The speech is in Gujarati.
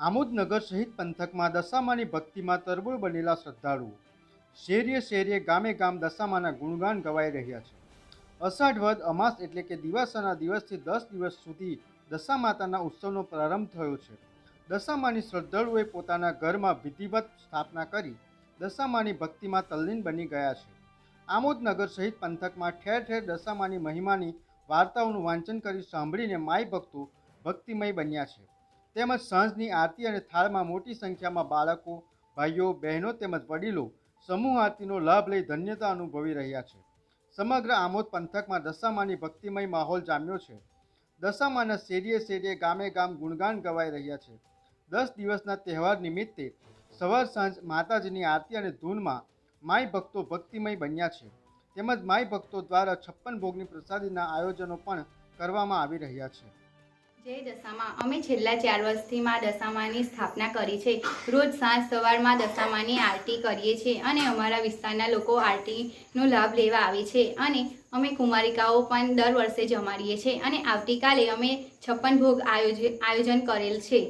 આમોદનગર સહિત પંથકમાં દશામાની ભક્તિમાં તરબોળ બનેલા શ્રદ્ધાળુઓ શેરીએ શેરીએ ગામે ગામ દશામાના ગુણગાન ગવાઈ રહ્યા છે. અષાઢ વદ અમાસ એટલે કે દિવાસાના દિવસથી દસ દિવસ સુધી દશા માતાના ઉત્સવનો પ્રારંભ થયો છે. દશામાની શ્રદ્ધાળુઓએ પોતાના ઘરમાં વિધિવત સ્થાપના કરી દશામાની ભક્તિમાં તલ્લીન બની ગયા છે. આમોદનગર સહિત પંથકમાં ઠેર ઠેર દશામાની મહિમાની વાર્તાઓનું વાંચન કરી સાંભળીને માય ભક્તો ભક્તિમય બન્યા છે. તેમજ સાંજની આરતી અને થાળમાં મોટી સંખ્યામાં બાળકો, ભાઈઓ, બહેનો તેમજ વડીલો સમૂહ આરતીનો લાભ લઈ ધન્યતા અનુભવી રહ્યા છે. સમગ્ર આમોદ પંથકમાં દશામાની ભક્તિમય માહોલ જામ્યો છે. દશામાના શેરીએ શેરીએ ગામે ગામ ગુણગાન ગવાઈ રહ્યા છે. દસ દિવસના તહેવાર નિમિત્તે સવાર સાંજ માતાજીની આરતી અને ધૂનમાં માય ભક્તો ભક્તિમય બન્યા છે. તેમજ માય ભક્તો દ્વારા છપ્પન ભોગની પ્રસાદીના આયોજનો પણ કરવામાં આવી રહ્યા છે. જય દશામાં અમે છેલ્લા ચાર વર્ષથી માં દશામાની સ્થાપના કરી છે. રોજ સાંજ સવારમાં દશામાની આરતી કરીએ છીએ અને અમારા વિસ્તારના લોકો આરતીનો લાભ લેવા આવે છે અને અમે કુમારિકાઓ પણ દર વર્ષે જમાડીએ છીએ અને આવતીકાલે અમે છપ્પન ભોગ આયોજ આયોજન કરેલ છે.